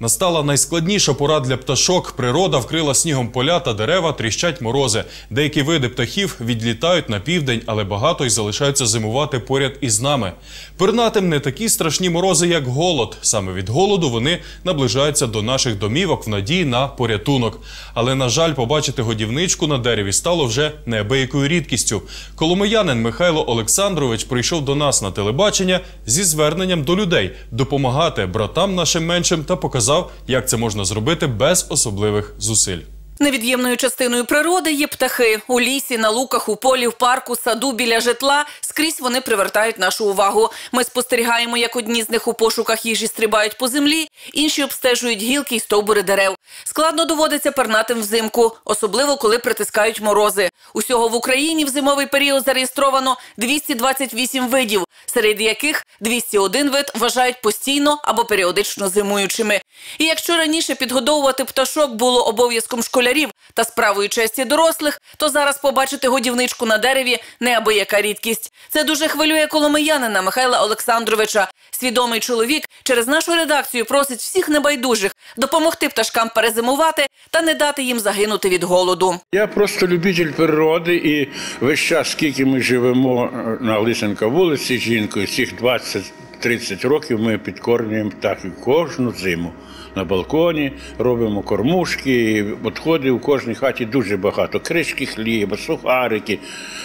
Настала найскладніша пора для пташок. Природа вкрила снігом поля та дерева, тріщать морози. Деякі види птахів відлітають на південь, але багато й залишаються зимувати поряд із нами. Пернатим не такі страшні морози, як голод. Саме від голоду вони наближаються до наших домівок в надії на порятунок. Але, на жаль, побачити годівничку на дереві стало вже неабиякою рідкістю. Коломиянин Михайло Олександрович прийшов до нас на телебачення зі зверненням до людей допомагати братам нашим меншим та показав, як це можна зробити без особливих зусиль. Невід'ємною частиною природи є птахи у лісі, на луках, у полі, в парку, саду, біля житла. Скрізь вони привертають нашу увагу. Ми спостерігаємо, як одні з них у пошуках їжі стрибають по землі, інші обстежують гілки й стовбури дерев. Складно доводиться пернатим взимку, особливо коли притискають морози. Усього в Україні в зимовий період зареєстровано 228 видів, серед яких 201 вид вважають постійно або періодично зимуючими. І якщо раніше підгодовувати пташок було обов'язком школярів та справою честі дорослих, то зараз побачити годівничку на дереві неабияка рідкість. Це дуже хвилює коломиянина Михайла Олександровича. Свідомий чоловік через нашу редакцію просить всіх небайдужих допомогти пташкам перезимувати та не дати їм загинути від голоду. Я просто любитель природи, і весь час, скільки ми живемо е, на Лисенка вулиці жінкою, всіх 20-30 років ми підкормлюємо птахів кожну зиму. На балконі робимо кормушки, відходи у кожній хаті дуже багато. Кришки хліба, сухарики,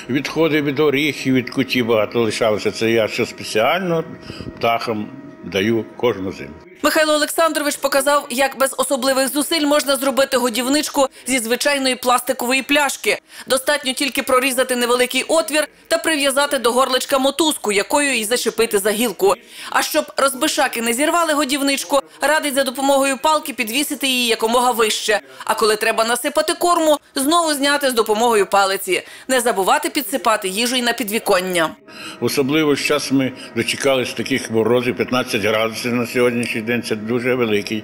відходи від оріхів, від куті багато лишалося. Це я що спеціально птахам даю кожну зиму. Михайло Олександрович показав, як без особливих зусиль можна зробити годівничку зі звичайної пластикової пляшки. Достатньо тільки прорізати невеликий отвір та прив'язати до горличка мотузку, якою і зачепити за гілку. А щоб розбишаки не зірвали годівничку, радить за допомогою палки підвісити її якомога вище. А коли треба насипати корму, знову зняти з допомогою палиці. Не забувати підсипати їжу й на підвіконня. Особливо зараз ми дочекалися таких морозів 15 градусів на сьогоднішній день. Це дуже великий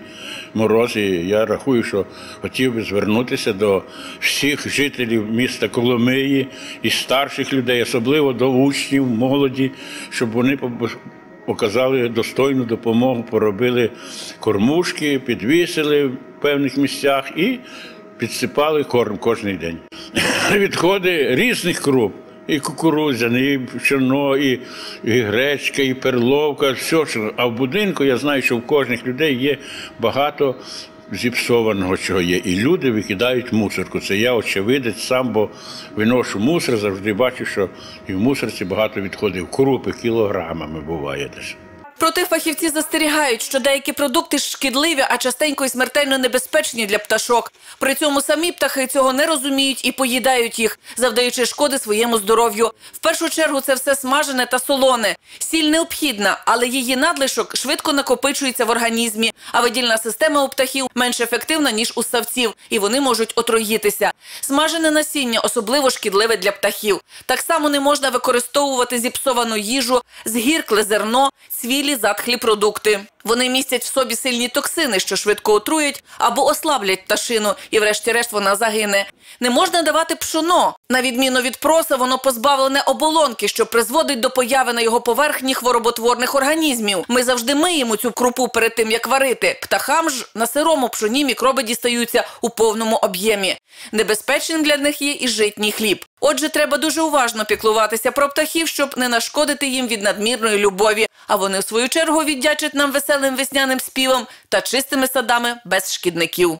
мороз. І я рахую, що хотів би звернутися до всіх жителів міста Коломиї і старших людей, особливо до учнів, молоді, щоб вони показали достойну допомогу, поробили кормушки, підвісили в певних місцях і підсипали корм кожен день. Відходи різних круп. І кукурудзяне, і пшено, і, і гречка, і перловка, все. Що. А в будинку я знаю, що в кожних людей є багато зіпсованого, чого є. І люди викидають мусорку. Це я очевидець сам, бо виношу мусор, завжди бачу, що і в мусорці багато відходів. Крупи кілограмами буває десь. Проте фахівці застерігають, що деякі продукти шкідливі, а частенько й смертельно небезпечні для пташок. При цьому самі птахи цього не розуміють і поїдають їх, завдаючи шкоди своєму здоров'ю. В першу чергу це все смажене та солоне. Сіль необхідна, але її надлишок швидко накопичується в організмі, а видільна система у птахів менш ефективна, ніж у ссавців, і вони можуть отруїтися. Смажене насіння особливо шкідливе для птахів. Так само не можна використовувати зіпсовану їжу, згіркле зерно, цвілі затхлі продукти. Вони містять в собі сильні токсини, що швидко отруять або ослаблять пташину, і врешті-решт вона загине. Не можна давати пшоно. На відміну від проса, воно позбавлене оболонки, що призводить до появи на його поверхні хвороботворних організмів. Ми завжди миємо цю крупу перед тим, як варити. Птахам ж на сирому пшоні мікроби дістаються у повному об'ємі. Небезпечним для них є і житній хліб. Отже, треба дуже уважно піклуватися про птахів, щоб не нашкодити їм від надмірної любові. А вони, в свою чергу, віддячать нам веселим весняним співом та чистими садами без шкідників.